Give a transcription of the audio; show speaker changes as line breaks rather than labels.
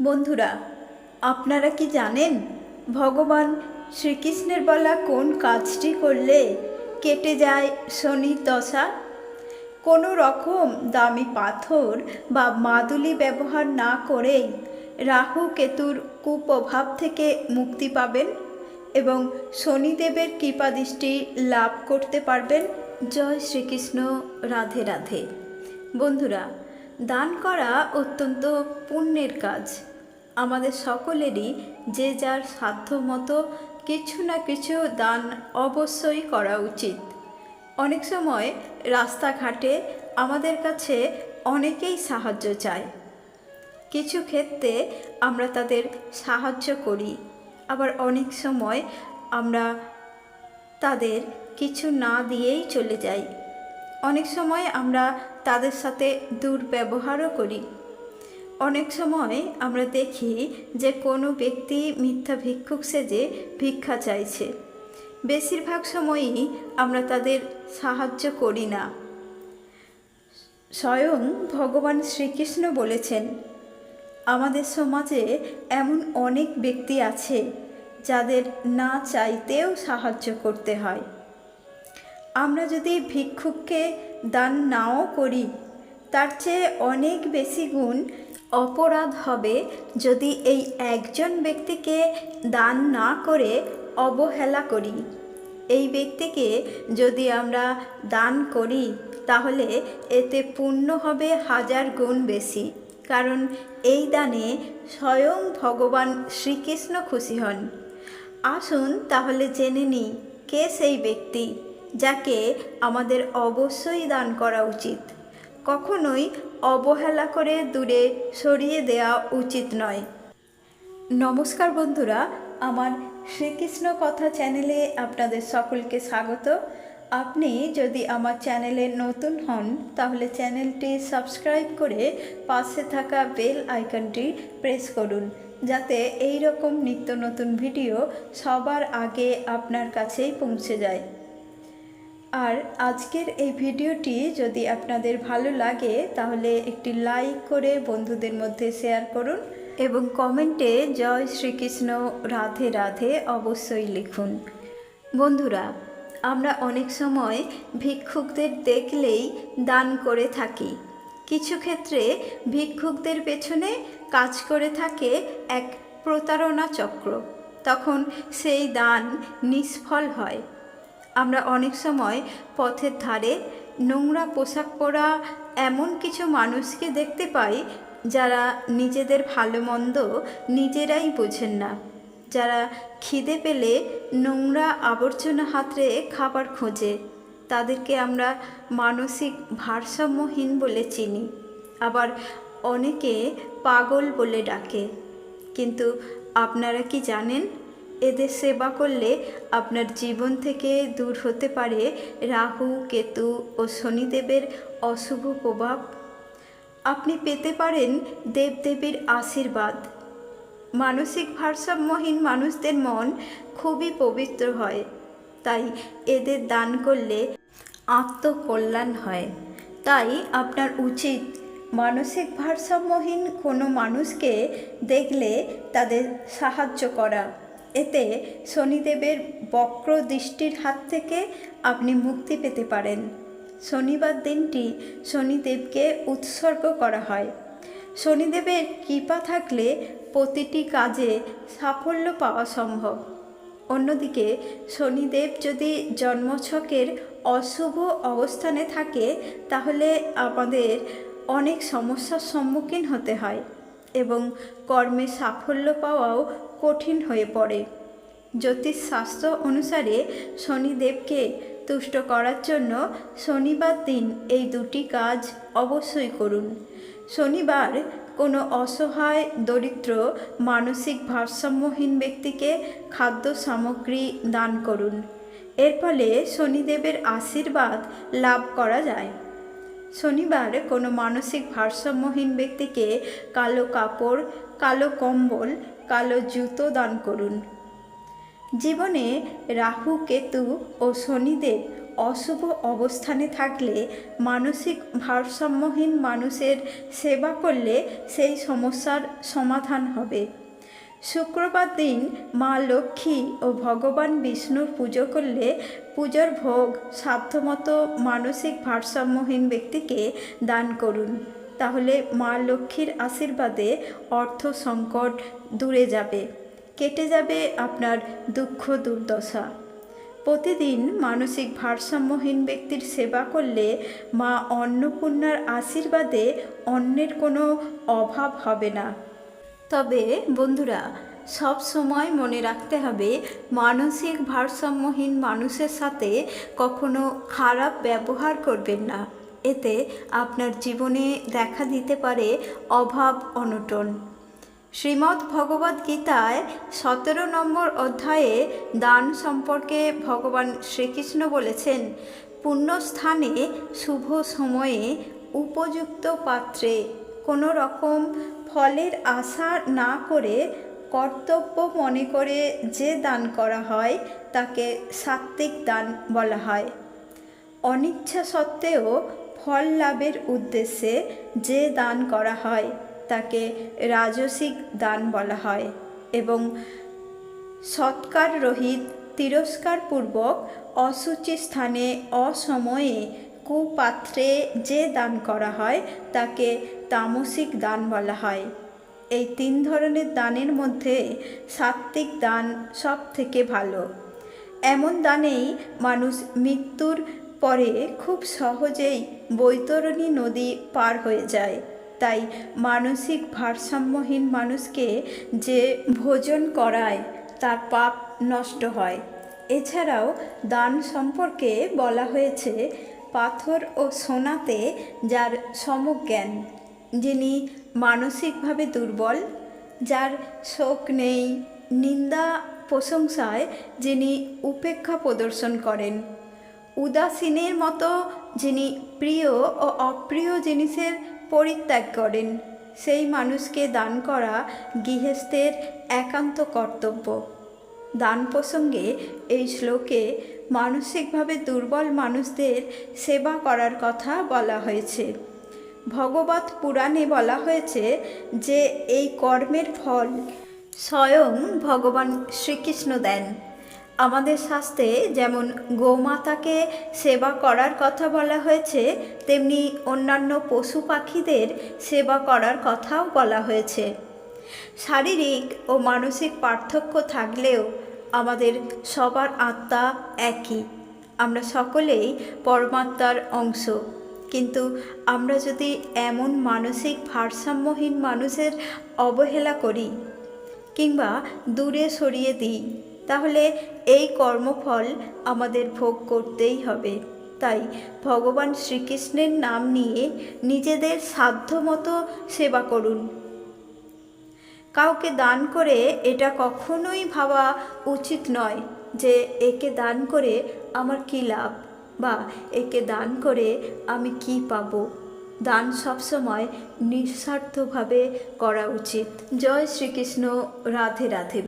বন্ধুরা, আপনারা কি জানেন ভগবান শ্রীকৃষ্ণের বলা কোন কাজটি করলে কেটে যায় শনির দশা? কোনো রকম দামি পাথর বা মাদুলি ব্যবহার না করেই রাহু কেতুর কুপ্রভাব থেকে মুক্তি পাবেন এবং শনিদেবের কৃপাদৃষ্টি লাভ করতে পারবেন। জয় শ্রীকৃষ্ণ, রাধে রাধে। বন্ধুরা, দান করা অত্যন্ত পুণ্যের কাজ। আমাদের সকলেরই যে যার সাধ্য মতো কিছু না কিছু দান অবশ্যই করা উচিত। অনেক সময় রাস্তাঘাটে আমাদের কাছে অনেকেই সাহায্য চায়। কিছু ক্ষেত্রে আমরা তাদের সাহায্য করি, আবার অনেক সময় আমরা তাদের কিছু না দিয়েই চলে যাই। অনেক সময় আমরা তাদের সাথে দুর্ব্যবহারও করি। অনেক সময় আমরা দেখি যে কোনো ব্যক্তি মিথ্যা ভিক্ষুক সেজে ভিক্ষা চাইছে। বেশিরভাগ সময়ই আমরা তাদের সাহায্য করি না। স্বয়ং ভগবান শ্রীকৃষ্ণ বলেছেন, আমাদের সমাজে এমন অনেক ব্যক্তি আছে যাদের না চাইতেও সাহায্য করতে হয়। আমরা যদি ভিক্ষুককে দান নাও করি, তার চেয়ে অনেক বেশি গুণ অপরাধ হবে যদি এই একজন ব্যক্তিকে দান না করে অবহেলা করি। এই ব্যক্তিকে যদি আমরা দান করি, তাহলে এতে পুণ্য হবে হাজার গুণ বেশি, কারণ এই দানে স্বয়ং ভগবান শ্রীকৃষ্ণ খুশি হন। আসুন তাহলে জেনে নিই, কে সেই ব্যক্তি যাকে আমাদের অবশ্যই দান করা উচিত। কখনোই অবহেলা করে দূরে সরিয়ে দেওয়া উচিত নয়। নমস্কার বন্ধুরা, আমার শ্রীকৃষ্ণ কথা চ্যানেলে আপনাদের সকলকে স্বাগত। আপনি যদি আমার চ্যানেলে নতুন হন, তাহলে চ্যানেলটি সাবস্ক্রাইব করে পাশে থাকা বেল আইকনটি প্রেস করুন, যাতে এই রকম নিত্য নতুন ভিডিও সবার আগে আপনার কাছেই পৌঁছে যায়। আর আজকের এই ভিডিওটি যদি আপনাদের ভালো লাগে, তাহলে একটি লাইক করে বন্ধুদের মধ্যে শেয়ার করুন এবং কমেন্টে জয় শ্রীকৃষ্ণ রাধে রাধে অবশ্যই লিখুন। বন্ধুরা, আমরা অনেক সময় ভিক্ষুকদের দেখলেই দান করে থাকি। কিছু ক্ষেত্রে ভিক্ষুকদের পেছনে কাজ করে থাকে এক প্রতারণা চক্র। তখন সেই দান নিষ্ফল হয়। আমরা অনেক সময় পথের ধারে নোংরা পোশাক পরা এমন কিছু মানুষকে দেখতে পাই যারা নিজেদের ভালো মন্দ নিজেরাই বোঝেন না। যারা খিদে পেলে নোংরা আবর্জনা হাতরে খাবার খোঁজে। তাদেরকে আমরা মানসিক ভারসাম্যহীন বলে চিনি। আবার অনেকে পাগল বলে ডাকে। কিন্তু আপনারা কি জানেন? এদের সেবা করলে আপনার জীবন থেকে দূর হতে পারে রাহু, কেতু ও শনিদেবের অশুভ প্রভাব। আপনি পেতে পারেন দেবদেবীর আশীর্বাদ। মানসিক ভারসাম্যহীন মানুষদের মন খুবই পবিত্র হয়, তাই এদের দান করলে আত্মকল্যাণ হয়। তাই আপনার উচিত মানসিক ভারসাম্যহীন কোনো মানুষকে দেখলে তাদের সাহায্য করা। এতে শনিদেবের বক্র দৃষ্টির হাত থেকে আপনি মুক্তি পেতে পারেন। শনিবার দিনটি শনিদেবকে উৎসর্গ করা হয়। শনিদেবের কৃপা থাকলে প্রতিটি কাজে সাফল্য পাওয়া সম্ভব। অন্যদিকে শনিদেব যদি জন্মছকের অশুভ অবস্থানে থাকে, তাহলে আমাদের অনেক সমস্যার সম্মুখীন হতে হয়। এবং কর্মে সাফল্য পাওয়াও কঠিন হয়ে পড়ে। জ্যোতিষ জ্যোতিষশাস্ত্র অনুসারে শনিদেবকে তুষ্ট করার জন্য শনিবার দিন এই দুটি কাজ অবশ্যই করুন। শনিবার কোনো অসহায়, দরিদ্র, মানসিক ভারসাম্যহীন ব্যক্তিকে খাদ্য সামগ্রী দান করুন। এর ফলে শনিদেবের আশীর্বাদ লাভ করা যায়। শনিবার কোনো মানসিক ভারসাম্যহীন ব্যক্তিকে কালো কাপড়, কালো কম্বল, কালো জুতো দান করুন। জীবনে রাহু, কেতু ও শনিদেব অশুভ অবস্থানে থাকলে মানসিক ভারসাম্যহীন মানুষের সেবা করলে সেই সমস্যার সমাধান হবে। শুক্রবার দিন মা লক্ষ্মী ও ভগবান বিষ্ণুর পুজো করলে পুজোর ভোগ, সাধ্যমতো মানসিক ভারসাম্যহীন ব্যক্তিকে দান করুন। তাহলে মা লক্ষ্মীর আশীর্বাদে অর্থ সংকট দূরে যাবে, কেটে যাবে আপনার দুঃখ দুর্দশা। প্রতিদিন মানসিক ভারসাম্যহীন ব্যক্তির সেবা করলে মা অন্নপূর্ণার আশীর্বাদে অন্যের কোনো অভাব হবে না। তবে বন্ধুরা, সব সময় মনে রাখতে হবে, মানসিক ভারসাম্যহীন মানুষের সাথে কখনো খারাপ ব্যবহার করবেন না। এতে আপনার জীবনে দেখা দিতে পারে অভাব, অনটন। শ্রীমদ্ ভগবদ গীতায় সতেরো নম্বর অধ্যায়ে দান সম্পর্কে ভগবান শ্রীকৃষ্ণ বলেছেন, পুণ্যস্থানে শুভ সময়ে উপযুক্ত পাত্রে কোনো রকম ফলের আশা না করে কর্তব্য মনে করে যে দান করা হয়, তাকে সাত্ত্বিক দান বলা হয়। অনিচ্ছা সত্ত্বেও ফল লাভের উদ্দেশ্যে যে দান করা হয়, তাকে রাজসিক দান বলা হয় এবং সৎকার রহিত তিরস্কারপূর্বক অসুচি স্থানে অসময়ে কুপাত্রে যে দান করা হয়, তাকে তামসিক দান বলা হয়। এই তিন ধরনের দানের মধ্যে সাত্ত্বিক দান সব থেকে ভালো। এমন দানেই মানুষ মৃত্যুর পরে খুব সহজেই বৈতরণী নদী পার হয়ে যায়। তাই মানসিক ভারসাম্যহীন মানুষকে যে ভোজন করায়, তার পাপ নষ্ট হয়। এছাড়াও দান সম্পর্কে বলা হয়েছে পাথর ও সোনাতে যার সমজ্ঞান, যিনি মানসিকভাবে দুর্বল, যার শোক নেই, নিন্দা প্রশংসায় যিনি উপেক্ষা প্রদর্শন করেন, উদাসীনের মতো যিনি প্রিয় ও অপ্রিয় জিনিসের পরিত্যাগ করেন, সেই মানুষকে দান করা গৃহস্থের একান্ত কর্তব্য। দান প্রসঙ্গে এই শ্লোকে মানসিকভাবে দুর্বল মানুষদের সেবা করার কথা বলা হয়েছে। ভগবত পুরাণে বলা হয়েছে যে এই কর্মের ফল স্বয়ং ভগবান শ্রীকৃষ্ণ দেন। আমাদের শাস্ত্রে যেমন গোমাতাকে সেবা করার কথা বলা হয়েছে, তেমনি অন্যান্য পশু পাখিদের সেবা করার কথাও বলা হয়েছে। শারীরিক ও মানসিক পার্থক্য থাকলেও আমাদের সবার আত্মা একই। আমরা সকলেই পরমাত্মার অংশ। কিন্তু আমরা যদি এমন মানসিক ভারসাম্যহীন মানুষের অবহেলা করি কিংবা দূরে সরিয়ে দিই, তাহলে এই কর্মফল আমাদের ভোগ করতেই হবে। তাই ভগবান শ্রীকৃষ্ণের নাম নিয়ে নিজেদের সাধ্যমতো সেবা করুন। কাউকে দান করে এটা কখনোই ভাবা উচিত নয় যে একে দান করে আমার কী লাভ বা একে দান করে আমি কি পাব। দান সবসময় নিঃস্বার্থভাবে করা উচিত। জয় শ্রীকৃষ্ণ। রাধে রাধে।